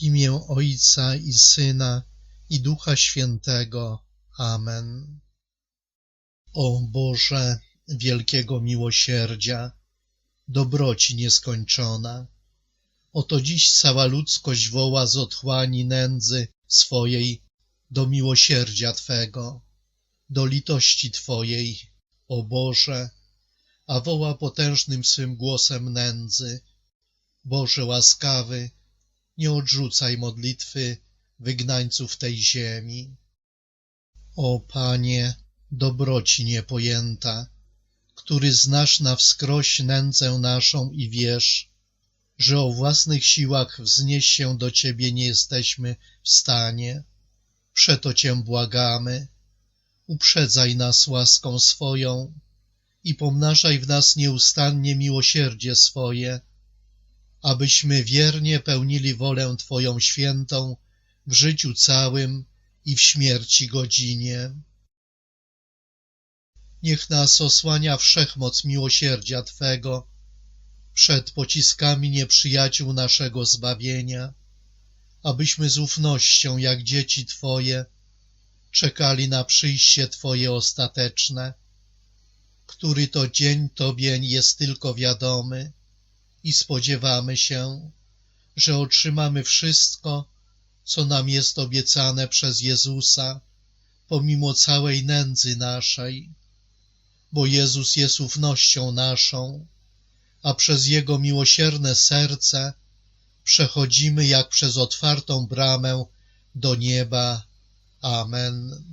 Imię Ojca i Syna i Ducha Świętego. Amen. O Boże wielkiego miłosierdzia, dobroci nieskończona, oto dziś cała ludzkość woła z otchłani nędzy swojej do miłosierdzia Twego, do litości Twojej, o Boże, a woła potężnym swym głosem nędzy. Boże łaskawy, nie odrzucaj modlitwy wygnańców tej ziemi. O Panie, dobroci niepojęta, który znasz na wskroś nędzę naszą i wiesz, że o własnych siłach wznieść się do Ciebie nie jesteśmy w stanie. Przeto Cię błagamy, uprzedzaj nas łaską swoją i pomnażaj w nas nieustannie miłosierdzie swoje, abyśmy wiernie pełnili wolę Twoją świętą w życiu całym i w śmierci godzinie. Niech nas osłania wszechmoc miłosierdzia Twego przed pociskami nieprzyjaciół naszego zbawienia, abyśmy z ufnością, jak dzieci Twoje, czekali na przyjście Twoje ostateczne, który to dzień Tobie jest tylko wiadomy i spodziewamy się, że otrzymamy wszystko, co nam jest obiecane przez Jezusa, pomimo całej nędzy naszej, bo Jezus jest ufnością naszą, a przez Jego miłosierne serce przechodzimy jak przez otwartą bramę do nieba. Amen.